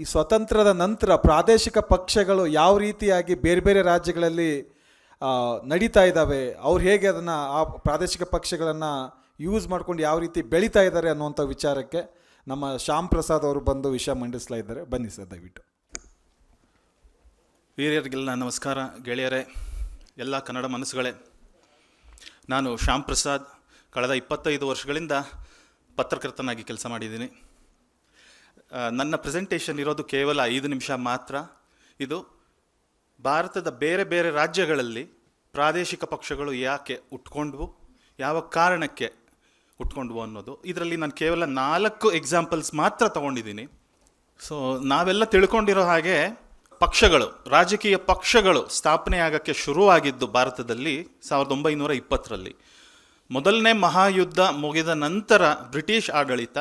ಈ ಸ್ವತಂತ್ರದ ನಂತರ ಪ್ರಾದೇಶಿಕ ಪಕ್ಷಗಳು ಯಾವ ರೀತಿಯಾಗಿ ಬೇರೆ ಬೇರೆ ರಾಜ್ಯಗಳಲ್ಲಿ ನಡೀತಾ ಇದ್ದಾವೆ, ಅವ್ರು ಹೇಗೆ ಅದನ್ನು ಆ ಪ್ರಾದೇಶಿಕ ಪಕ್ಷಗಳನ್ನು ಯೂಸ್ ಮಾಡ್ಕೊಂಡು ಯಾವ ರೀತಿ ಬೆಳೀತಾ ಇದ್ದಾರೆ ಅನ್ನುವಂಥ ವಿಚಾರಕ್ಕೆ ನಮ್ಮ ಶ್ಯಾಮ್ ಪ್ರಸಾದ್ ಅವರು ಬಂದು ವಿಷಯ ಮಂಡಿಸ್ತಾ ಇದ್ದಾರೆ. ಬನ್ನಿ ಸರ್, ದಯವಿಟ್ಟು. ಹಿರಿಯರಿಗೆಲ್ಲ ನಮಸ್ಕಾರ. ಗೆಳೆಯರೇ, ಎಲ್ಲ ಕನ್ನಡ ಮನಸ್ಸುಗಳೇ, ನಾನು ಶ್ಯಾಮ್ ಪ್ರಸಾದ್. ಕಳೆದ ಇಪ್ಪತ್ತೈದು ವರ್ಷಗಳಿಂದ ಪತ್ರಕರ್ತನಾಗಿ ಕೆಲಸ ಮಾಡಿದ್ದೀನಿ. ನನ್ನ ಪ್ರೆಸೆಂಟೇಷನ್ ಇರೋದು ಕೇವಲ ಐದು ನಿಮಿಷ ಮಾತ್ರ. ಇದು ಭಾರತದ ಬೇರೆ ಬೇರೆ ರಾಜ್ಯಗಳಲ್ಲಿ ಪ್ರಾದೇಶಿಕ ಪಕ್ಷಗಳು ಯಾಕೆ ಉಟ್ಕೊಂಡ್ವು? ಯಾವ ಕಾರಣಕ್ಕೆ ಉಟ್ಕೊಂಡ್ವು ಅನ್ನೋದು. ಇದರಲ್ಲಿ ನಾನು ಕೇವಲ ನಾಲ್ಕು ಎಕ್ಸಾಂಪಲ್ಸ್ ಮಾತ್ರ ತಗೊಂಡಿದ್ದೀನಿ. ಸೊ ನಾವೆಲ್ಲ ತಿಳ್ಕೊಂಡಿರೋ ಹಾಗೆ ಪಕ್ಷಗಳು, ರಾಜಕೀಯ ಪಕ್ಷಗಳು ಸ್ಥಾಪನೆ ಆಗಕ್ಕೆ ಶುರುವಾಗಿದ್ದು ಭಾರತದಲ್ಲಿ ಸಾವಿರದ ಒಂಬೈನೂರ ಇಪ್ಪತ್ತರಲ್ಲಿ. ಮೊದಲನೇ ಮಹಾಯುದ್ಧ ಮುಗಿದ ನಂತರ ಬ್ರಿಟಿಷ್ ಆಡಳಿತ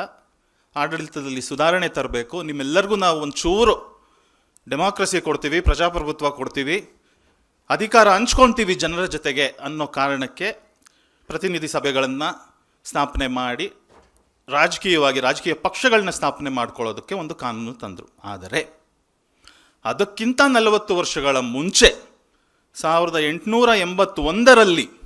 ಆಡಳಿತದಲ್ಲಿ ಸುಧಾರಣೆ ತರಬೇಕು. ನಿಮ್ಮೆಲ್ಲರಿಗೂ ನಾವು ಒಂಚೂರು ಡೆಮಾಕ್ರಸಿ ಕೊಡ್ತೀವಿ, ಪ್ರಜಾಪ್ರಭುತ್ವ ಕೊಡ್ತೀವಿ, ಅಧಿಕಾರ ಹಂಚ್ಕೊಳ್ತೀವಿ ಜನರ ಜೊತೆಗೆ ಅನ್ನೋ ಕಾರಣಕ್ಕೆ ಪ್ರತಿನಿಧಿ ಸಭೆಗಳನ್ನು ಸ್ಥಾಪನೆ ಮಾಡಿ, ರಾಜಕೀಯವಾಗಿ ರಾಜಕೀಯ ಪಕ್ಷಗಳನ್ನ ಸ್ಥಾಪನೆ ಮಾಡ್ಕೊಳ್ಳೋದಕ್ಕೆ ಒಂದು ಕಾನೂನು ತಂದರು. ಆದರೆ ಅದಕ್ಕಿಂತ ನಲವತ್ತು ವರ್ಷಗಳ ಮುಂಚೆ ಸಾವಿರದ ಎಂಟುನೂರ ಎಂಬತ್ತೊಂದರಲ್ಲಿ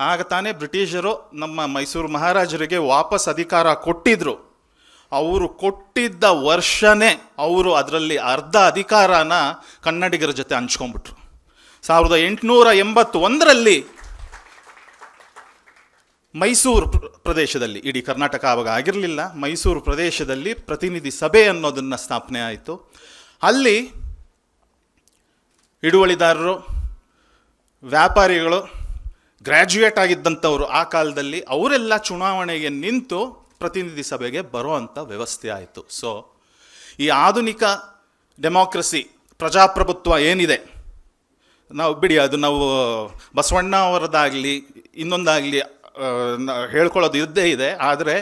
ಆಗ ತಾನೇ ಬ್ರಿಟಿಷರು ನಮ್ಮ ಮೈಸೂರು ಮಹಾರಾಜರಿಗೆ ವಾಪಸ್ ಅಧಿಕಾರ ಕೊಟ್ಟಿದ್ರು. ಅವರು ಕೊಟ್ಟಿದ್ದ ವರ್ಷನೇ ಅವರು ಅದರಲ್ಲಿ ಅರ್ಧ ಅಧಿಕಾರನ ಕನ್ನಡಿಗರ ಜೊತೆ ಹಂಚ್ಕೊಂಡ್ಬಿಟ್ರು. ಸಾವಿರದ ಎಂಟುನೂರ ಎಂಬತ್ತೊಂದರಲ್ಲಿ ಮೈಸೂರು ಪ್ರ- ಪ್ರದೇಶದಲ್ಲಿ, ಇಡೀ ಕರ್ನಾಟಕ ಆವಾಗ ಆಗಿರಲಿಲ್ಲ, ಮೈಸೂರು ಪ್ರದೇಶದಲ್ಲಿ ಪ್ರತಿನಿಧಿ ಸಭೆ ಅನ್ನೋದನ್ನು ಸ್ಥಾಪನೆ ಆಯಿತು. ಅಲ್ಲಿ ಹಿಡುವಳಿದಾರರು ವ್ಯಾಪಾರಿಗಳು ಗ್ರ್ಯಾಜುಯೇಟ್ ಆಗಿದ್ದಂಥವ್ರು ಆ ಕಾಲದಲ್ಲಿ ಅವರೆಲ್ಲ ಚುನಾವಣೆಗೆ ನಿಂತು ಪ್ರತಿನಿಧಿ ಸಭೆಗೆ ಬರುವಂಥ ವ್ಯವಸ್ಥೆ ಆಯಿತು. ಸೊ ಈ ಆಧುನಿಕ ಡೆಮಾಕ್ರಸಿ ಪ್ರಜಾಪ್ರಭುತ್ವ ಏನಿದೆ? ನಾವು ಬಿಡಿ, ಅದು ನಾವು ಬಸವಣ್ಣ ಅವರದ್ದಾಗಲಿ ಇನ್ನೊಂದಾಗಲಿ ಹೇಳ್ಕೊಳ್ಳೋದು ಇದ್ದೇ ಇದೆ. ಆದರೆ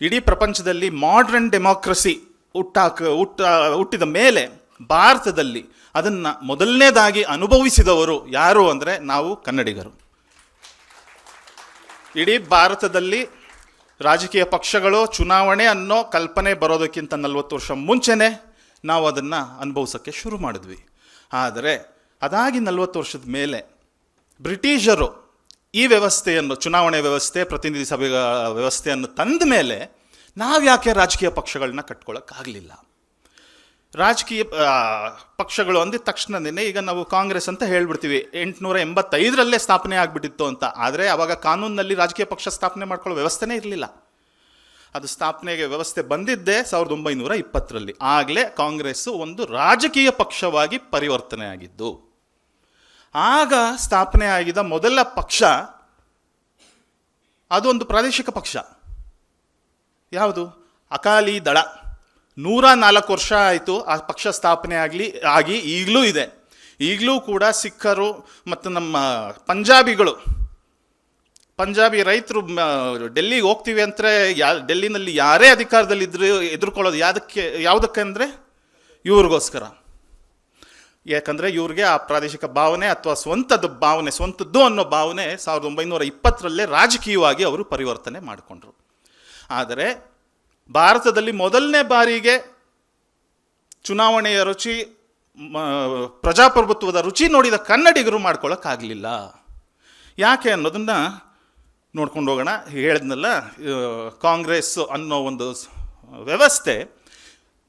ಇಡೀ ಪ್ರಪಂಚದಲ್ಲಿ ಮಾಡ್ರನ್ ಡೆಮಾಕ್ರಸಿ ಹುಟ್ಟಾಕ, ಹುಟ್ಟ, ಹುಟ್ಟಿದ ಮೇಲೆ ಭಾರತದಲ್ಲಿ ಅದನ್ನು ಮೊದಲನೇದಾಗಿ ಅನುಭವಿಸಿದವರು ಯಾರು ಅಂದರೆ ನಾವು ಕನ್ನಡಿಗರು. ಇಡೀ ಭಾರತದಲ್ಲಿ ರಾಜಕೀಯ ಪಕ್ಷಗಳು ಚುನಾವಣೆ ಅನ್ನೋ ಕಲ್ಪನೆ ಬರೋದಕ್ಕಿಂತ ನಲವತ್ತು ವರ್ಷ ಮುಂಚೆನೇ ನಾವು ಅದನ್ನು ಅನುಭವಿಸೋಕ್ಕೆ ಶುರು ಮಾಡಿದ್ವಿ. ಆದರೆ ಅದಾಗಿ ನಲವತ್ತು ವರ್ಷದ ಮೇಲೆ ಬ್ರಿಟಿಷರು ಈ ವ್ಯವಸ್ಥೆಯನ್ನು, ಚುನಾವಣೆ ವ್ಯವಸ್ಥೆ, ಪ್ರತಿನಿಧಿ ಸಭೆಗಳ ವ್ಯವಸ್ಥೆಯನ್ನು ತಂದ ಮೇಲೆ ನಾವು ಯಾಕೆ ರಾಜಕೀಯ ಪಕ್ಷಗಳನ್ನ ಕಟ್ಕೊಳ್ಳೋಕ್ಕಾಗಲಿಲ್ಲ ರಾಜಕೀಯ ಪಕ್ಷಗಳು ಅಂದಿದ ತಕ್ಷಣನೇ ಈಗ ನಾವು ಕಾಂಗ್ರೆಸ್ ಅಂತ ಹೇಳ್ಬಿಡ್ತೀವಿ. ಎಂಟುನೂರ ಎಂಬತ್ತೈದರಲ್ಲೇ ಸ್ಥಾಪನೆ ಆಗಿಬಿಟ್ಟಿತ್ತು ಅಂತ. ಆದರೆ ಅವಾಗ ಕಾನೂನಿನಲ್ಲಿ ರಾಜಕೀಯ ಪಕ್ಷ ಸ್ಥಾಪನೆ ಮಾಡ್ಕೊಳ್ಳೋ ವ್ಯವಸ್ಥೆನೇ ಇರಲಿಲ್ಲ. ಅದು ಸ್ಥಾಪನೆಗೆ ವ್ಯವಸ್ಥೆ ಬಂದಿದ್ದೆ ಸಾವಿರದ ಒಂಬೈನೂರ ಇಪ್ಪತ್ತರಲ್ಲಿ. ಆಗಲೇ ಕಾಂಗ್ರೆಸ್ಸು ಒಂದು ರಾಜಕೀಯ ಪಕ್ಷವಾಗಿ ಪರಿವರ್ತನೆ ಆಗಿದ್ದು. ಆಗ ಸ್ಥಾಪನೆ ಆಗಿದ ಮೊದಲ ಪಕ್ಷ ಅದೊಂದು ಪ್ರಾದೇಶಿಕ ಪಕ್ಷ. ಯಾವುದು? ಅಕಾಲಿ ದಳ. ನೂರ ನಾಲ್ಕು ವರ್ಷ ಆಯಿತು, ಆ ಪಕ್ಷ ಸ್ಥಾಪನೆ ಆಗಲಿ, ಆಗಿ ಈಗಲೂ ಇದೆ. ಈಗಲೂ ಕೂಡ ಸಿಖ್ಖರು ಮತ್ತು ನಮ್ಮ ಪಂಜಾಬಿಗಳು, ಪಂಜಾಬಿ ರೈತರು ಡೆಲ್ಲಿಗೆ ಹೋಗ್ತೀವಿ ಅಂದರೆ ಯಾ, ಡೆಲ್ಲಿನಲ್ಲಿ ಯಾರೇ ಅಧಿಕಾರದಲ್ಲಿ ಅಧಿಕಾರದಲ್ಲಿದ್ದರೂ ಎದುರ್ಕೊಳ್ಳೋದು ಯಾವುದಕ್ಕೆ ಯಾವುದಕ್ಕೆ ಅಂದರೆ ಇವ್ರಿಗೋಸ್ಕರ. ಯಾಕಂದರೆ ಇವ್ರಿಗೆ ಆ ಪ್ರಾದೇಶಿಕ ಭಾವನೆ ಅಥವಾ ಸ್ವಂತದ ಭಾವನೆ, ಸ್ವಂತದ್ದು ಅನ್ನೋ ಭಾವನೆ ಸಾವಿರದ ಒಂಬೈನೂರ ಇಪ್ಪತ್ತರಲ್ಲೇ ರಾಜಕೀಯವಾಗಿ ಅವರು ಪರಿವರ್ತನೆ ಮಾಡಿಕೊಂಡ್ರು. ಆದರೆ ಭಾರತದಲ್ಲಿ ಮೊದಲನೇ ಬಾರಿಗೆ ಚುನಾವಣೆಯ ರುಚಿ ಪ್ರಜಾಪ್ರಭುತ್ವದ ರುಚಿ ನೋಡಿದ ಕನ್ನಡಿಗರು ಮಾಡ್ಕೊಳ್ಳೋಕ್ಕಾಗಲಿಲ್ಲ ಯಾಕೆ ಅನ್ನೋದನ್ನು ನೋಡ್ಕೊಂಡು ಹೋಗೋಣ. ಹೇಳಿದ್ನಲ್ಲ ಕಾಂಗ್ರೆಸ್ ಅನ್ನೋ ಒಂದು ವ್ಯವಸ್ಥೆ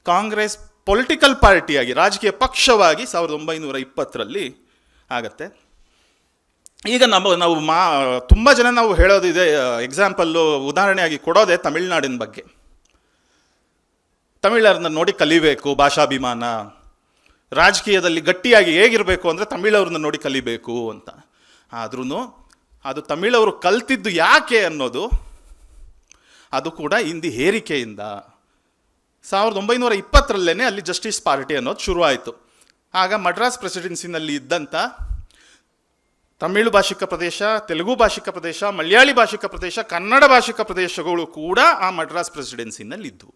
ಕಾಂಗ್ರೆಸ್ ಪೊಲಿಟಿಕಲ್ ಪಾರ್ಟಿಯಾಗಿ, ರಾಜಕೀಯ ಪಕ್ಷವಾಗಿ ಸಾವಿರದ ಒಂಬೈನೂರ ಇಪ್ಪತ್ತರಲ್ಲಿ ಆಗತ್ತೆ. ಈಗ ನಮ್ಮ, ನಾವು ಮಾ, ತುಂಬ ಜನ ನಾವು ಹೇಳೋದಿದೆ, ಎಕ್ಸಾಂಪಲ್ಲು ಉದಾಹರಣೆಯಾಗಿ ಕೊಡೋದೇ ತಮಿಳ್ನಾಡಿನ ಬಗ್ಗೆ. ತಮಿಳರನ್ನ ನೋಡಿ ಕಲಿಬೇಕು, ಭಾಷಾಭಿಮಾನ. ರಾಜಕೀಯದಲ್ಲಿ ಗಟ್ಟಿಯಾಗಿ ಹೇಗಿರಬೇಕು ಅಂದರೆ ತಮಿಳವ್ರನ್ನ ನೋಡಿ ಕಲಿಬೇಕು ಅಂತ. ಆದ್ರೂ ಅದು ತಮಿಳವರು ಕಲ್ತಿದ್ದು ಯಾಕೆ ಅನ್ನೋದು ಅದು ಕೂಡ ಹಿಂದಿ ಹೇರಿಕೆಯಿಂದ. ಸಾವಿರದ ಒಂಬೈನೂರ ಇಪ್ಪತ್ತರಲ್ಲೇ ಅಲ್ಲಿ ಜಸ್ಟಿಸ್ ಪಾರ್ಟಿ ಅನ್ನೋದು ಶುರುವಾಯಿತು. ಆಗ ಮಡ್ರಾಸ್ ಪ್ರೆಸಿಡೆನ್ಸಿನಲ್ಲಿ ಇದ್ದಂಥ ತಮಿಳು ಭಾಷಿಕ ಪ್ರದೇಶ, ತೆಲುಗು ಭಾಷಿಕ ಪ್ರದೇಶ, ಮಲಯಾಳಿ ಭಾಷಿಕ ಪ್ರದೇಶ, ಕನ್ನಡ ಭಾಷಿಕ ಪ್ರದೇಶಗಳು ಕೂಡ ಆ ಮಡ್ರಾಸ್ ಪ್ರೆಸಿಡೆನ್ಸಿನಲ್ಲಿ ಇದ್ದವು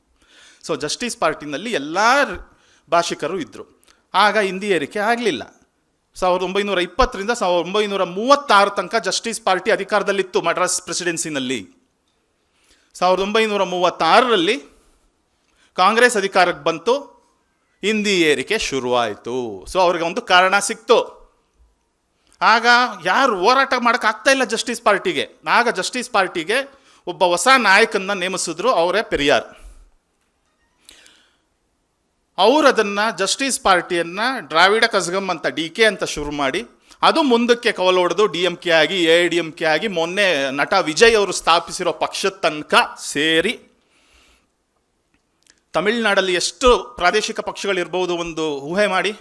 ಸೊ ಜಸ್ಟಿಸ್ ಪಾರ್ಟಿನಲ್ಲಿ ಎಲ್ಲ ಭಾಷಿಕರು ಇದ್ದರು ಆಗ ಹಿಂದಿ ಏರಿಕೆ ಆಗಲಿಲ್ಲ. ಸಾವಿರದ ಒಂಬೈನೂರ ಇಪ್ಪತ್ತರಿಂದ ಸಾವಿರದ ಒಂಬೈನೂರ ಮೂವತ್ತಾರು ತನಕ ಜಸ್ಟಿಸ್ ಪಾರ್ಟಿ ಅಧಿಕಾರದಲ್ಲಿತ್ತು ಮಡ್ರಾಸ್ ಪ್ರೆಸಿಡೆನ್ಸಿನಲ್ಲಿ ಸಾವಿರದ ಒಂಬೈನೂರ ಮೂವತ್ತಾರರಲ್ಲಿ ಕಾಂಗ್ರೆಸ್ ಅಧಿಕಾರಕ್ಕೆ ಬಂತು, ಹಿಂದಿ ಏರಿಕೆ ಶುರುವಾಯಿತು. ಸೊ ಅವ್ರಿಗೆ ಒಂದು ಕಾರಣ ಸಿಕ್ತು. ಆಗ ಯಾರು ಹೋರಾಟ ಮಾಡೋಕ್ಕಾಗ್ತಾ ಇಲ್ಲ ಜಸ್ಟಿಸ್ ಪಾರ್ಟಿಗೆ ಆಗ ಜಸ್ಟಿಸ್ ಪಾರ್ಟಿಗೆ ಒಬ್ಬ ಹೊಸ ನಾಯಕನ್ನ ನೇಮಿಸಿದ್ರು, ಅವರೇ ಪೆರಿಯಾರ್. ಅವರು ಅದನ್ನು ಜಸ್ಟಿಸ್ ಪಾರ್ಟಿಯನ್ನು ದ್ರಾವಿಡ ಕಸ್ಗಮ್ ಅಂತ ಡಿ ಕೆ ಅಂತ ಶುರು ಮಾಡಿ, ಅದು ಮುಂದಕ್ಕೆ ಕವಲೊಡೆದು ಡಿ ಎಂ ಕೆ ಆಗಿ, ಎ ಡಿ ಎಂ ಕೆ ಆಗಿ ಮೊನ್ನೆ ನಟ ವಿಜಯ್ ಅವರು ಸ್ಥಾಪಿಸಿರೋ ಪಕ್ಷದ ತನಕ ಸೇರಿ ತಮಿಳುನಾಡಲ್ಲಿ ಎಷ್ಟು ಪ್ರಾದೇಶಿಕ ಪಕ್ಷಗಳಿರ್ಬೋದು ಒಂದು ಊಹೆ ಮಾಡಿ.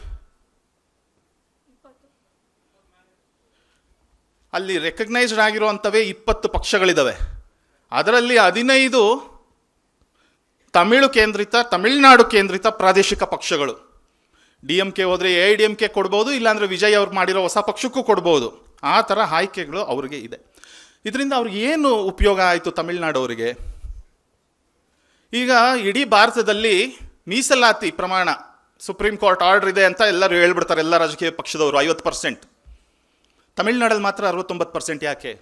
ಅಲ್ಲಿ ರೆಕಗ್ನೈಸ್ಡ್ ಆಗಿರುವಂಥವೇ ಇಪ್ಪತ್ತು ಪಕ್ಷಗಳಿದ್ದಾವೆ ಅದರಲ್ಲಿ ಹದಿನೈದು ತಮಿಳು ಕೇಂದ್ರಿತ, ತಮಿಳುನಾಡು ಕೇಂದ್ರಿತ ಪ್ರಾದೇಶಿಕ ಪಕ್ಷಗಳು. ಡಿ ಎಂ ಕೆ ಹೋದರೆ ಎ ಡಿ ಎಂ ಕೆ ಕೊಡ್ಬೋದು, ಇಲ್ಲಾಂದರೆ ವಿಜಯ್ ಅವ್ರು ಮಾಡಿರೋ ಹೊಸ ಪಕ್ಷಕ್ಕೂ ಕೊಡ್ಬೋದು. ಆ ಥರ ಆಯ್ಕೆಗಳು ಅವರಿಗೆ ಇದೆ. ಇದರಿಂದ ಅವ್ರಿಗೆ ಏನು ಉಪಯೋಗ ಆಯಿತು ತಮಿಳುನಾಡವರಿಗೆ ಈಗ ಇಡೀ ಭಾರತದಲ್ಲಿ ಮೀಸಲಾತಿ ಪ್ರಮಾಣ, ಸುಪ್ರೀಂ ಕೋರ್ಟ್ ಆರ್ಡರ್ ಇದೆ ಅಂತ ಎಲ್ಲರೂ ಹೇಳ್ಬಿಡ್ತಾರೆ, ಎಲ್ಲ ರಾಜಕೀಯ ಪಕ್ಷದವರು, ಐವತ್ತು ಪರ್ಸೆಂಟ್. ತಮಿಳ್ನಾಡಲ್ಲಿ ಮಾತ್ರ ಅರವತ್ತೊಂಬತ್ತು ಪರ್ಸೆಂಟ್ ಯಾಕೆ?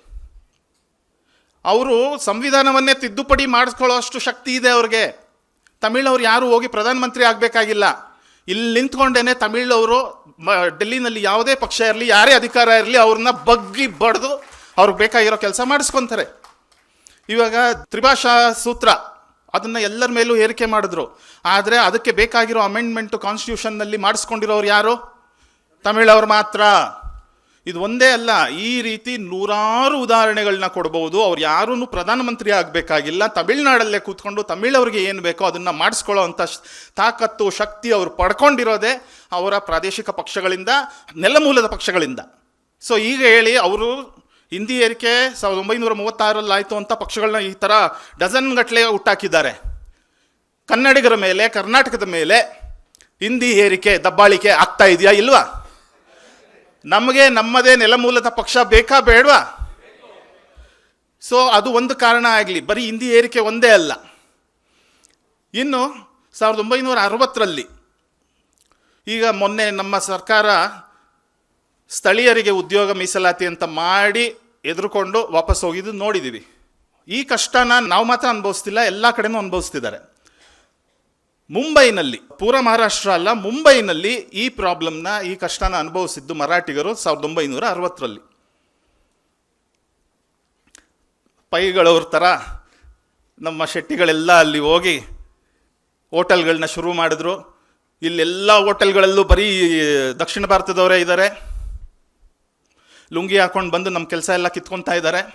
ಅವರು ಸಂವಿಧಾನವನ್ನೇ ತಿದ್ದುಪಡಿ ಮಾಡಿಸ್ಕೊಳ್ಳೋ ಅಷ್ಟು ಶಕ್ತಿ ಇದೆ ಅವ್ರಿಗೆ. ತಮಿಳವ್ರು ಯಾರು ಹೋಗಿ ಪ್ರಧಾನಮಂತ್ರಿ ಆಗಬೇಕಾಗಿಲ್ಲ. ಇಲ್ಲಿ ನಿಂತ್ಕೊಂಡೇನೆ ತಮಿಳವರು ಡೆಲ್ಲಿನಲ್ಲಿ ಯಾವುದೇ ಪಕ್ಷ ಇರಲಿ, ಯಾರೇ ಅಧಿಕಾರ ಇರಲಿ, ಅವ್ರನ್ನ ಬಗ್ಗಿ ಬಡ್ದು ಅವ್ರಿಗೆ ಬೇಕಾಗಿರೋ ಕೆಲಸ ಮಾಡಿಸ್ಕೊತಾರೆ. ಇವಾಗ ತ್ರಿಭಾಷಾ ಸೂತ್ರ, ಅದನ್ನು ಎಲ್ಲರ ಮೇಲೂ ಏರಿಕೆ ಮಾಡಿದ್ರು. ಆದರೆ ಅದಕ್ಕೆ ಬೇಕಾಗಿರೋ ಅಮೆಂಡ್ಮೆಂಟು ಕಾನ್ಸ್ಟಿಟ್ಯೂಷನ್ನಲ್ಲಿ ಮಾಡಿಸ್ಕೊಂಡಿರೋರು ಯಾರು? ತಮಿಳವ್ರು ಮಾತ್ರ. ಇದು ಒಂದೇ ಅಲ್ಲ, ಈ ರೀತಿ ನೂರಾರು ಉದಾಹರಣೆಗಳನ್ನ ಕೊಡ್ಬೋದು. ಅವ್ರು ಯಾರೂ ಪ್ರಧಾನಮಂತ್ರಿ ಆಗಬೇಕಾಗಿಲ್ಲ, ತಮಿಳ್ನಾಡಲ್ಲೇ ಕೂತ್ಕೊಂಡು ತಮಿಳವ್ರಿಗೆ ಏನು ಬೇಕೋ ಅದನ್ನು ಮಾಡಿಸ್ಕೊಳ್ಳೋ ಅಂಥ ತಾಕತ್ತು, ಶಕ್ತಿ ಅವರು ಪಡ್ಕೊಂಡಿರೋದೆ ಅವರ ಪ್ರಾದೇಶಿಕ ಪಕ್ಷಗಳಿಂದ, ನೆಲಮೂಲದ ಪಕ್ಷಗಳಿಂದ. ಸೊ ಈಗ ಹೇಳಿ ಅವರು ಹಿಂದಿ ಏರಿಕೆ ಸಾವಿರದ ಒಂಬೈನೂರ ಮೂವತ್ತಾರಲ್ಲಿ ಆಯಿತು ಅಂತ ಪಕ್ಷಗಳನ್ನ ಈ ಥರ ಡಜನ್ ಗಟ್ಟಲೆ ಹುಟ್ಟಾಕಿದ್ದಾರೆ. ಕನ್ನಡಿಗರ ಮೇಲೆ, ಕರ್ನಾಟಕದ ಮೇಲೆ ಹಿಂದಿ ಏರಿಕೆ ದಬ್ಬಾಳಿಕೆ ಆಗ್ತಾ ಇದೆಯಾ ಇಲ್ವಾ? ನಮಗೆ ನಮ್ಮದೇ ನೆಲಮೂಲದ ಪಕ್ಷ ಬೇಕಾ ಬೇಡವಾ? ಸೊ ಅದು ಒಂದು ಕಾರಣ ಆಗಲಿ. ಬರೀ ಹಿಂದಿ ಏರಿಕೆ ಒಂದೇ ಅಲ್ಲ. ಇನ್ನು ಸಾವಿರದ ಒಂಬೈನೂರ ಅರವತ್ತರಲ್ಲಿ ಈಗ ಮೊನ್ನೆ ನಮ್ಮ ಸರ್ಕಾರ ಸ್ಥಳೀಯರಿಗೆ ಉದ್ಯೋಗ ಮೀಸಲಾತಿ ಅಂತ ಮಾಡಿ ಎದುರುಕೊಂಡು ವಾಪಸ್ ಹೋಗಿದ್ದು ನೋಡಿದ್ದೀವಿ ಈ ಕಷ್ಟನ ನಾವು ಮಾತ್ರ ಅನುಭವಿಸ್ತಿಲ್ಲ, ಎಲ್ಲ ಕಡೆಯೂ ಅನುಭವಿಸ್ತಿದ್ದಾರೆ. ಮುಂಬೈನಲ್ಲಿ, ಪೂರ ಮಹಾರಾಷ್ಟ್ರ ಅಲ್ಲ, ಮುಂಬೈನಲ್ಲಿ ಈ ಪ್ರಾಬ್ಲಮ್ನ, ಈ ಕಷ್ಟನ ಅನುಭವಿಸಿದ್ದು ಮರಾಠಿಗರು ಸಾವಿರದ ಒಂಬೈನೂರ ಅರವತ್ತರಲ್ಲಿ. ಪೈಗಳವ್ರ ಥರ ನಮ್ಮ ಶೆಟ್ಟಿಗಳೆಲ್ಲ ಅಲ್ಲಿ ಹೋಗಿ ಹೋಟೆಲ್ಗಳನ್ನ ಶುರು ಮಾಡಿದ್ರು. ಇಲ್ಲೆಲ್ಲ ಹೋಟೆಲ್ಗಳಲ್ಲೂ ಬರೀ ದಕ್ಷಿಣ ಭಾರತದವರೇ ಇದ್ದಾರೆ. ಲುಂಗಿ ಹಾಕೊಂಡು ಬಂದು ನಮ್ಮ ಕೆಲಸ ಎಲ್ಲ ಕಿತ್ಕೊತಾ ಇದ್ದಾರೆ.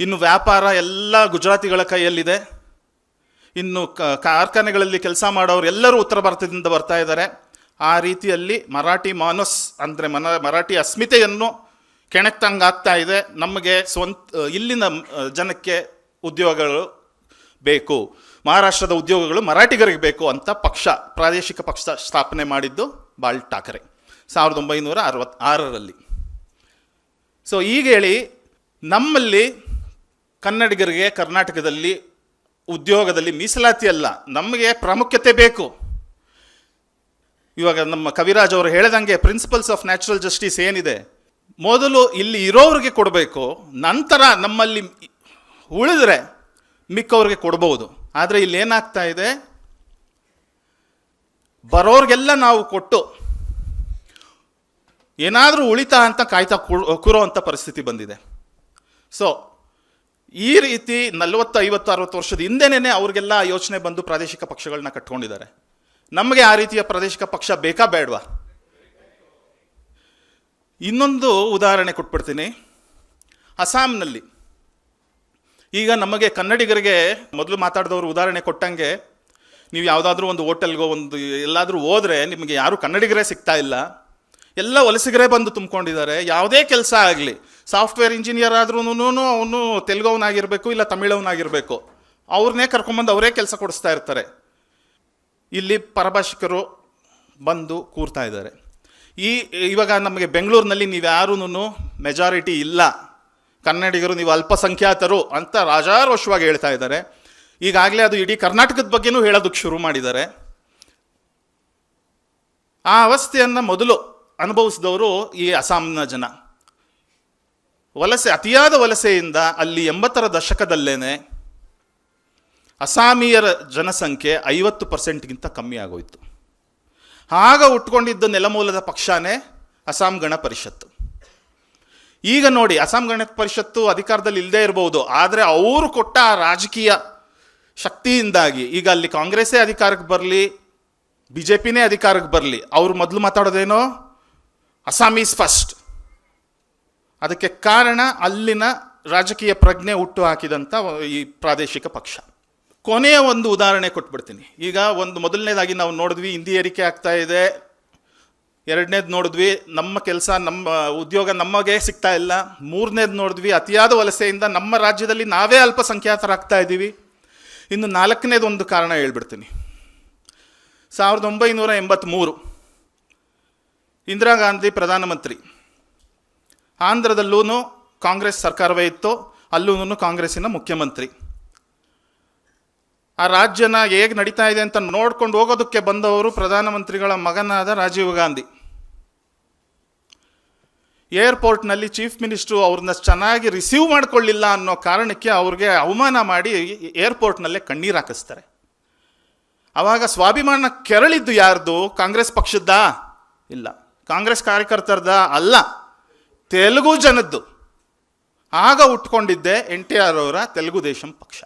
ಇನ್ನು ವ್ಯಾಪಾರ ಎಲ್ಲ ಗುಜರಾತಿಗಳ ಕೈಯಲ್ಲಿದೆ. ಇನ್ನು ಕಾರ್ಖಾನೆಗಳಲ್ಲಿ ಕೆಲಸ ಮಾಡೋರು ಎಲ್ಲರೂ ಉತ್ತರ ಭಾರತದಿಂದ ಬರ್ತಾ ಇದ್ದಾರೆ. ಆ ರೀತಿಯಲ್ಲಿ ಮರಾಠಿ ಮಾನಸ್ ಅಂದರೆ ಮನ, ಮರಾಠಿ ಅಸ್ಮಿತೆಯನ್ನು ಕೆಣಕ್ತಂಗಾಗ್ತಾ ಇದೆ. ನಮಗೆ ಸ್ವಂತ, ಇಲ್ಲಿನ ಜನಕ್ಕೆ ಉದ್ಯೋಗಗಳು ಬೇಕು. ಮಹಾರಾಷ್ಟ್ರದ ಉದ್ಯೋಗಗಳು ಮರಾಠಿಗರಿಗೆ ಬೇಕು ಅಂತ ಪಕ್ಷ, ಪ್ರಾದೇಶಿಕ ಪಕ್ಷ ಸ್ಥಾಪನೆ ಮಾಡಿದ್ದು ಬಾಳ್ ಠಾಕರೆ. ಸಾವಿರದ ಒಂಬೈನೂರ ಅರವತ್ ಆರರಲ್ಲಿ. ಸೊ ಈಗ ಹೇಳಿ, ನಮ್ಮಲ್ಲಿ ಕನ್ನಡಿಗರಿಗೆ ಕರ್ನಾಟಕದಲ್ಲಿ ಉದ್ಯೋಗದಲ್ಲಿ ಮೀಸಲಾತಿ ಅಲ್ಲ, ನಮಗೆ ಪ್ರಾಮುಖ್ಯತೆ ಬೇಕು. ಇವಾಗ ನಮ್ಮ ಕವಿರಾಜ್ ಅವರು ಹೇಳ್ದಂಗೆ ಪ್ರಿನ್ಸಿಪಲ್ಸ್ ಆಫ್ ನ್ಯಾಚುರಲ್ ಜಸ್ಟಿಸ್ ಏನಿದೆ? ಮೊದಲು ಇಲ್ಲಿ ಇರೋರಿಗೆ ಕೊಡಬೇಕು, ನಂತರ ನಮ್ಮಲ್ಲಿ ಉಳಿದ್ರೆ ಮಿಕ್ಕವ್ರಿಗೆ ಕೊಡ್ಬೋದು. ಆದರೆ ಇಲ್ಲಿ ಏನಾಗ್ತಾ ಇದೆ? ಬರೋರಿಗೆಲ್ಲ ನಾವು ಕೊಟ್ಟು ಏನಾದರೂ ಉಳಿತಾ ಅಂತ ಕಾಯ್ತಾ ಕೂರೋ ಅಂಥ ಪರಿಸ್ಥಿತಿ ಬಂದಿದೆ. ಸೊ ಈ ರೀತಿ ನಲವತ್ತು, ಐವತ್ತು, ಅರವತ್ತು ವರ್ಷದ ಹಿಂದೆನೇ ಅವ್ರಿಗೆಲ್ಲ ಯೋಚನೆ ಬಂದು ಪ್ರಾದೇಶಿಕ ಪಕ್ಷಗಳನ್ನ ಕಟ್ಕೊಂಡಿದ್ದಾರೆ. ನಮಗೆ ಆ ರೀತಿಯ ಪ್ರಾದೇಶಿಕ ಪಕ್ಷ ಬೇಕಾ ಬೇಡವಾ? ಇನ್ನೊಂದು ಉದಾಹರಣೆ ಕೊಟ್ಬಿಡ್ತೀನಿ. ಅಸ್ಸಾಂನಲ್ಲಿ ಈಗ ನಮಗೆ ಕನ್ನಡಿಗರಿಗೆ ಮೊದಲು ಮಾತಾಡಿದವರು ಉದಾಹರಣೆ ಕೊಟ್ಟಂಗೆ ನೀವು ಯಾವುದಾದ್ರೂ ಒಂದು ಹೋಟೆಲ್ಗೋ ಒಂದು ಎಲ್ಲಾದರೂ ಹೋದರೆ ನಿಮಗೆ ಯಾರು ಕನ್ನಡಿಗರೇ ಸಿಗ್ತಾ ಇಲ್ಲ. ಎಲ್ಲ ವಲಸಿಗರೇ ಬಂದು ತುಂಬಿಕೊಂಡಿದ್ದಾರೆ. ಯಾವುದೇ ಕೆಲಸ ಆಗಲಿ ಸಾಫ್ಟ್ವೇರ್ ಇಂಜಿನಿಯರ್ ಆದ್ರೂ ಅವನು ತೆಲುಗವನಾಗಿರಬೇಕು ಇಲ್ಲ ತಮಿಳವನಾಗಿರಬೇಕು. ಅವ್ರನ್ನೇ ಕರ್ಕೊಂಬಂದು ಅವರೇ ಕೆಲಸ ಕೊಡಿಸ್ತಾ ಇರ್ತಾರೆ. ಇಲ್ಲಿ ಪರಭಾಷಿಕರು ಬಂದು ಕೂರ್ತಾ ಇದ್ದಾರೆ. ಈ, ಇವಾಗ ನಮಗೆ ಬೆಂಗಳೂರಿನಲ್ಲಿ ನೀವು ಯಾರೂ ಮೆಜಾರಿಟಿ ಇಲ್ಲ. ಕನ್ನಡಿಗರು, ನೀವು ಅಲ್ಪಸಂಖ್ಯಾತರು ಅಂತ ರಾಜಾರೋಷವಾಗಿ ಹೇಳ್ತಾ ಇದ್ದಾರೆ. ಈಗಾಗಲೇ ಅದು ಇಡೀ ಕರ್ನಾಟಕದ ಬಗ್ಗೆನೂ ಹೇಳೋದಕ್ಕೆ ಶುರು ಮಾಡಿದ್ದಾರೆ. ಆ ಅವಸ್ಥೆಯನ್ನು ಮೊದಲು ಅನುಭವಿಸಿದವರು ಈ ಅಸ್ಸಾಂನ ಜನ. ವಲಸೆ, ಅತಿಯಾದ ವಲಸೆಯಿಂದ ಅಲ್ಲಿ ಎಂಬತ್ತರ ದಶಕದಲ್ಲೇನೆ ಅಸಾಮಿಯರ ಜನಸಂಖ್ಯೆ ಐವತ್ತು ಪರ್ಸೆಂಟ್ಗಿಂತ ಕಮ್ಮಿ ಆಗೋಯಿತು. ಆಗ ಉಟ್ಕೊಂಡಿದ್ದ ನೆಲಮೂಲದ ಪಕ್ಷನೇ ಅಸ್ಸಾಂ ಗಣ ಪರಿಷತ್ತು. ಈಗ ನೋಡಿ, ಅಸ್ಸಾಂ ಗಣ ಪರಿಷತ್ತು ಅಧಿಕಾರದಲ್ಲಿ ಇಲ್ಲದೆ ಇರಬಹುದು ಆದರೆ ಅವರು ಕೊಟ್ಟ ಆ ರಾಜಕೀಯ ಶಕ್ತಿಯಿಂದಾಗಿ, ಈಗ ಅಲ್ಲಿ ಕಾಂಗ್ರೆಸ್ಸೇ ಅಧಿಕಾರಕ್ಕೆ ಬರಲಿ ಬಿ ಜೆ ಪಿನೇ ಅಧಿಕಾರಕ್ಕೆ ಬರಲಿ, ಅವರು ಮೊದಲು ಮಾತಾಡೋದೇನೋ, ಅಸ್ಸಾಮೀಸ್ ಫಸ್ಟ್ ಅದಕ್ಕೆ ಕಾರಣ ಅಲ್ಲಿನ ರಾಜಕೀಯ ಪ್ರಜ್ಞೆ ಹುಟ್ಟು ಹಾಕಿದಂಥ ಈ ಪ್ರಾದೇಶಿಕ ಪಕ್ಷ. ಕೊನೆಯ ಒಂದು ಉದಾಹರಣೆ ಕೊಟ್ಬಿಡ್ತೀನಿ. ಈಗ ಒಂದು ಮೊದಲನೇದಾಗಿ ನಾವು ನೋಡಿದ್ವಿ, ಹಿಂದಿ ಏರಿಕೆ ಆಗ್ತಾ ಇದೆ. ಎರಡನೇದು ನೋಡಿದ್ವಿ, ನಮ್ಮ ಕೆಲಸ, ನಮ್ಮ ಉದ್ಯೋಗ ನಮಗೆ ಸಿಗ್ತಾ ಇಲ್ಲ. ಮೂರನೇದು ನೋಡಿದ್ವಿ, ಅತಿಯಾದ ವಲಸೆಯಿಂದ ನಮ್ಮ ರಾಜ್ಯದಲ್ಲಿ ನಾವೇ ಅಲ್ಪಸಂಖ್ಯಾತರಾಗ್ತಾ ಇದ್ದೀವಿ. ಇನ್ನು ನಾಲ್ಕನೇದು ಒಂದು ಕಾರಣ ಹೇಳ್ಬಿಡ್ತೀನಿ. ಸಾವಿರದ ಒಂಬೈನೂರ ಎಂಬತ್ತ್ಮೂರು ಇಂದಿರಾ ಗಾಂಧಿ ಪ್ರಧಾನಮಂತ್ರಿ. ಆಂಧ್ರದಲ್ಲೂ ಕಾಂಗ್ರೆಸ್ ಸರ್ಕಾರವೇ ಇತ್ತು ಅಲ್ಲೂ ಕಾಂಗ್ರೆಸ್ಸಿನ ಮುಖ್ಯಮಂತ್ರಿ. ಆ ರಾಜ್ಯನ ಹೇಗೆ ನಡೀತಾ ಇದೆ ಅಂತ ನೋಡ್ಕೊಂಡು ಹೋಗೋದಕ್ಕೆ ಬಂದವರು ಪ್ರಧಾನಮಂತ್ರಿಗಳ ಮಗನಾದ ರಾಜೀವ್ ಗಾಂಧಿ. ಏರ್ಪೋರ್ಟ್ನಲ್ಲಿ ಚೀಫ್ ಮಿನಿಸ್ಟ್ರು ಅವ್ರನ್ನ ಚೆನ್ನಾಗಿ ರಿಸೀವ್ ಮಾಡಿಕೊಳ್ಳಿಲ್ಲ ಅನ್ನೋ ಕಾರಣಕ್ಕೆ ಅವ್ರಿಗೆ ಅವಮಾನ ಮಾಡಿ ಏರ್ಪೋರ್ಟ್ನಲ್ಲೇ ಕಣ್ಣೀರು ಹಾಕಿಸ್ತಾರೆ. ಆವಾಗ ಸ್ವಾಭಿಮಾನ ಕೆರಳಿದ್ದು ಯಾರ್ದು? ಕಾಂಗ್ರೆಸ್ ಪಕ್ಷದ್ದಾ? ಇಲ್ಲ. ಕಾಂಗ್ರೆಸ್ ಕಾರ್ಯಕರ್ತರದ ಅಲ್ಲ. ತೆಲುಗು ಜನದ್ದು. ಆಗ ಉಟ್ಕೊಂಡಿದ್ದೆ ಎನ್ ಟಿ ಆರ್ ಅವರ ತೆಲುಗು ದೇಶಂ ಪಕ್ಷ.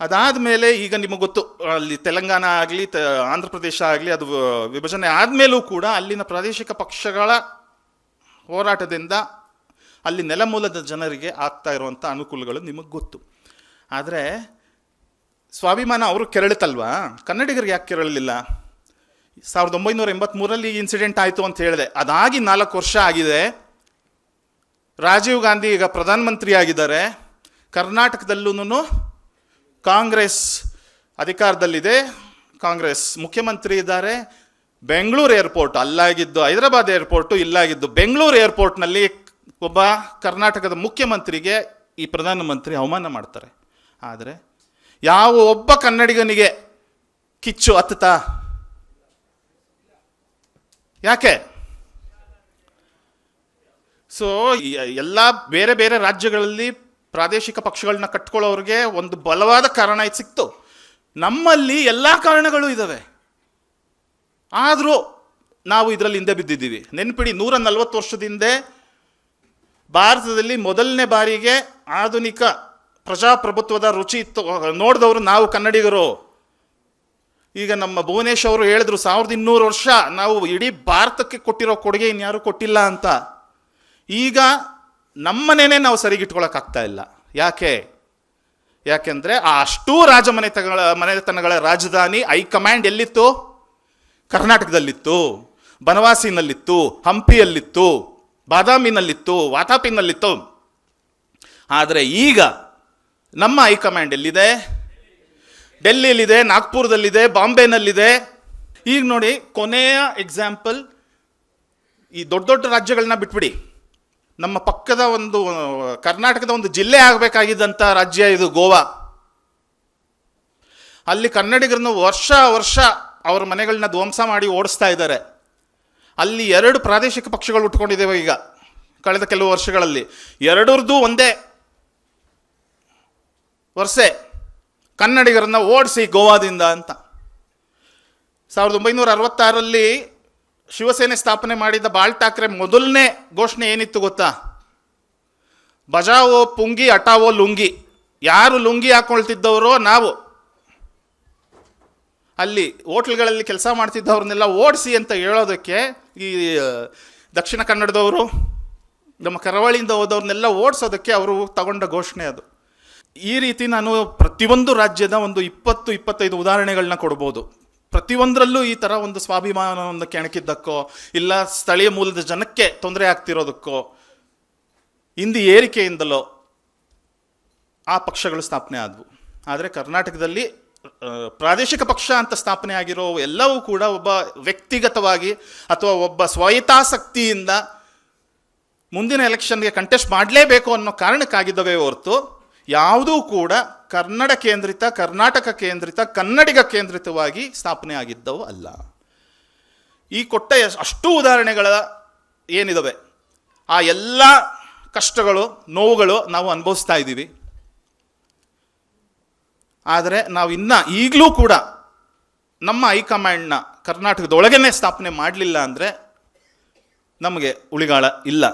ಅದಾದ ಮೇಲೆ ಈಗ ನಿಮಗೆ ಗೊತ್ತು, ಅಲ್ಲಿ ತೆಲಂಗಾಣ ಆಗಲಿ ಆಂಧ್ರ ಪ್ರದೇಶ ಆಗಲಿ, ಅದು ವಿಭಜನೆ ಆದಮೇಲೂ ಕೂಡ ಅಲ್ಲಿನ ಪ್ರಾದೇಶಿಕ ಪಕ್ಷಗಳ ಹೋರಾಟದಿಂದ ಅಲ್ಲಿ ನೆಲಮೂಲದ ಜನರಿಗೆ ಆಗ್ತಾ ಇರುವಂಥ ಅನುಕೂಲಗಳು ನಿಮಗೆ ಗೊತ್ತು. ಆದರೆ ಸ್ವಾಭಿಮಾನ ಅವರು ಕೆರಳಿತಲ್ವಾ? ಕನ್ನಡಿಗರಿಗೆ ಯಾಕೆ ಕೆರಳಲಿಲ್ಲ? ಸಾವಿರದ ಒಂಬೈನೂರ ಎಂಬತ್ತ್ಮೂರಲ್ಲಿ ಇನ್ಸಿಡೆಂಟ್ ಆಯಿತು ಅಂತ ಹೇಳಿದೆ. ಅದಾಗಿ ನಾಲ್ಕು ವರ್ಷ ಆಗಿದೆ. ರಾಜೀವ್ ಗಾಂಧಿ ಈಗ ಪ್ರಧಾನಮಂತ್ರಿ ಆಗಿದ್ದಾರೆ ಕರ್ನಾಟಕದಲ್ಲೂ ಕಾಂಗ್ರೆಸ್ ಅಧಿಕಾರದಲ್ಲಿದೆ. ಕಾಂಗ್ರೆಸ್ ಮುಖ್ಯಮಂತ್ರಿ ಇದ್ದಾರೆ. ಬೆಂಗಳೂರು ಏರ್ಪೋರ್ಟ್ ಅಲ್ಲಾಗಿದ್ದು, ಹೈದರಾಬಾದ್ ಏರ್ಪೋರ್ಟು ಇಲ್ಲಾಗಿದ್ದು, ಬೆಂಗಳೂರು ಏರ್ಪೋರ್ಟ್ನಲ್ಲಿ ಒಬ್ಬ ಕರ್ನಾಟಕದ ಮುಖ್ಯಮಂತ್ರಿಗೆ ಈ ಪ್ರಧಾನಮಂತ್ರಿ ಅವಮಾನ ಮಾಡ್ತಾರೆ. ಆದರೆ ಯಾವ ಒಬ್ಬ ಕನ್ನಡಿಗನಿಗೆ ಕಿಚ್ಚು ಹತ್ತುತ್ತಾ? ಯಾಕೆ? ಸೊ ಎಲ್ಲ ಬೇರೆ ಬೇರೆ ರಾಜ್ಯಗಳಲ್ಲಿ ಪ್ರಾದೇಶಿಕ ಪಕ್ಷಗಳನ್ನ ಕಟ್ಕೊಳ್ಳೋರಿಗೆ ಒಂದು ಬಲವಾದ ಕಾರಣ ಇದು ಸಿಕ್ತು. ನಮ್ಮಲ್ಲಿ ಎಲ್ಲ ಕಾರಣಗಳು ಇದ್ದಾವೆ ಆದರೂ ನಾವು ಇದರಲ್ಲಿ ಹಿಂದೆ ಬಿದ್ದಿದ್ದೀವಿ. ನೆನ್ಪಿಡಿ ನೂರ ನಲ್ವತ್ತು ವರ್ಷದಿಂದ ಭಾರತದಲ್ಲಿ ಮೊದಲನೇ ಬಾರಿಗೆ ಆಧುನಿಕ ಪ್ರಜಾಪ್ರಭುತ್ವದ ರುಚಿ ಇತ್ತು. ನೋಡಿದವರು ನಾವು ಕನ್ನಡಿಗರು. ಈಗ ನಮ್ಮ ಭುವನೇಶ್ ಅವರು ಹೇಳಿದ್ರು, ಸಾವಿರದ ಇನ್ನೂರು ವರ್ಷ ನಾವು ಇಡೀ ಭಾರತಕ್ಕೆ ಕೊಟ್ಟಿರೋ ಕೊಡುಗೆ ಇನ್ಯಾರು ಕೊಟ್ಟಿಲ್ಲ ಅಂತ. ಈಗ ನಮ್ಮನೇನೆ ನಾವು ಸರಿಗಿಟ್ಕೊಳಕ್ಕಾಗ್ತಾ ಇಲ್ಲ. ಯಾಕೆ? ಯಾಕೆಂದರೆ ಆ ಅಷ್ಟೂ ರಾಜಮನೆತನಗಳ ಮನೆತನಗಳ ರಾಜಧಾನಿ, ಹೈಕಮಾಂಡ್ ಎಲ್ಲಿತ್ತು? ಕರ್ನಾಟಕದಲ್ಲಿತ್ತು. ಬನವಾಸಿನಲ್ಲಿತ್ತು, ಹಂಪಿಯಲ್ಲಿತ್ತು, ಬಾದಾಮಿನಲ್ಲಿತ್ತು, ವಾತಾಪಿನಲ್ಲಿತ್ತು. ಆದರೆ ಈಗ ನಮ್ಮ ಹೈಕಮಾಂಡ್ ಎಲ್ಲಿದೆ? ಡೆಲ್ಲಿಯಲ್ಲಿದೆ, ನಾಗ್ಪುರದಲ್ಲಿದೆ, ಬಾಂಬೆನಲ್ಲಿದೆ. ಈಗ ನೋಡಿ ಕೊನೆಯ ಎಕ್ಸಾಂಪಲ್ ಈ ದೊಡ್ಡ ದೊಡ್ಡ ರಾಜ್ಯಗಳನ್ನ ಬಿಟ್ಬಿಡಿ. ನಮ್ಮ ಪಕ್ಕದ ಒಂದು ಕರ್ನಾಟಕದ ಒಂದು ಜಿಲ್ಲೆ ಆಗಬೇಕಾಗಿದ್ದಂಥ ರಾಜ್ಯ ಇದು ಗೋವಾ. ಅಲ್ಲಿ ಕನ್ನಡಿಗರನ್ನು ವರ್ಷ ವರ್ಷ ಅವ್ರ ಮನೆಗಳನ್ನ ಧ್ವಂಸ ಮಾಡಿ ಓಡಿಸ್ತಾ ಇದ್ದಾರೆ. ಅಲ್ಲಿ ಎರಡು ಪ್ರಾದೇಶಿಕ ಪಕ್ಷಗಳು ಉಟ್ಕೊಂಡಿದ್ದೇವೆ ಈಗ, ಕಳೆದ ಕೆಲವು ವರ್ಷಗಳಲ್ಲಿ. ಎರಡರದ್ದು ಒಂದೇ ವರ್ಷೆ ಕನ್ನಡಿಗರನ್ನು ಓಡಿಸಿ ಗೋವಾದಿಂದ ಅಂತ. ಸಾವಿರದ ಒಂಬೈನೂರ ಅರವತ್ತಾರರಲ್ಲಿ ಶಿವಸೇನೆ ಸ್ಥಾಪನೆ ಮಾಡಿದ ಬಾಳ್ ಠಾಕ್ರೆ ಮೊದಲನೇ ಘೋಷಣೆ ಏನಿತ್ತು ಗೊತ್ತಾ? ಬಜಾವೋ ಪುಂಗಿ ಅಟಾವೋ ಲುಂಗಿ. ಯಾರು ಲುಂಗಿ ಹಾಕೊಳ್ತಿದ್ದವರೋ ನಾವು. ಅಲ್ಲಿ ಹೋಟ್ಲ್ಗಳಲ್ಲಿ ಕೆಲಸ ಮಾಡ್ತಿದ್ದವ್ರನ್ನೆಲ್ಲ ಓಡಿಸಿ ಅಂತ ಹೇಳೋದಕ್ಕೆ ಈ ದಕ್ಷಿಣ ಕನ್ನಡದವರು, ನಮ್ಮ ಕರಾವಳಿಯಿಂದ ಹೋದವ್ರನ್ನೆಲ್ಲ ಓಡಿಸೋದಕ್ಕೆ ಅವರು ತಗೊಂಡ ಘೋಷಣೆ ಅದು. ಈ ರೀತಿ ನಾನು ಪ್ರತಿಯೊಂದು ರಾಜ್ಯದ ಒಂದು ಇಪ್ಪತ್ತು, ಇಪ್ಪತ್ತೈದು ಉದಾಹರಣೆಗಳನ್ನ ಕೊಡ್ಬೋದು. ಪ್ರತಿಯೊಂದರಲ್ಲೂ ಈ ಥರ ಒಂದು ಸ್ವಾಭಿಮಾನವನ್ನು ಕೆಣಕಿದ್ದಕ್ಕೋ, ಇಲ್ಲ ಸ್ಥಳೀಯ ಮೂಲದ ಜನಕ್ಕೆ ತೊಂದರೆ ಆಗ್ತಿರೋದಕ್ಕೋ ಹಿಂದಿ ಏರಿಕೆಯಿಂದಲೋ ಆ ಪಕ್ಷಗಳು ಸ್ಥಾಪನೆ ಆದವು. ಆದರೆ ಕರ್ನಾಟಕದಲ್ಲಿ ಪ್ರಾದೇಶಿಕ ಪಕ್ಷ ಅಂತ ಸ್ಥಾಪನೆ ಆಗಿರೋ ಎಲ್ಲವೂ ಕೂಡ ಒಬ್ಬ ವ್ಯಕ್ತಿಗತವಾಗಿ ಅಥವಾ ಒಬ್ಬ ಸ್ವಾಯತ್ತಾಸಕ್ತಿಯಿಂದ ಮುಂದಿನ ಎಲೆಕ್ಷನ್ಗೆ ಕಂಟೆಸ್ಟ್ ಮಾಡಲೇಬೇಕು ಅನ್ನೋ ಕಾರಣಕ್ಕಾಗಿದ್ದವೇ ಹೊರತು, ಯಾವುದೂ ಕೂಡ ಕನ್ನಡ ಕೇಂದ್ರಿತ, ಕರ್ನಾಟಕ ಕೇಂದ್ರಿತ, ಕನ್ನಡಿಗ ಕೇಂದ್ರಿತವಾಗಿ ಸ್ಥಾಪನೆ ಆಗಿದ್ದವು ಅಲ್ಲ. ಈ ಕೊಟ್ಟ ಅಷ್ಟು ಉದಾಹರಣೆಗಳ ಏನಿದಾವೆ? ಆ ಎಲ್ಲ ಕಷ್ಟಗಳು, ನೋವುಗಳು ನಾವು ಅನುಭವಿಸ್ತಾ ಇದ್ದೀವಿ. ಆದರೆ ನಾವು ಇನ್ನ ಈಗಲೂ ಕೂಡ ನಮ್ಮ ಹೈಕಮಾಂಡ್ನ ಕರ್ನಾಟಕದೊಳಗೇ ಸ್ಥಾಪನೆ ಮಾಡಲಿಲ್ಲ ಅಂದರೆ ನಮಗೆ ಉಳಿಗಾಳ ಇಲ್ಲ.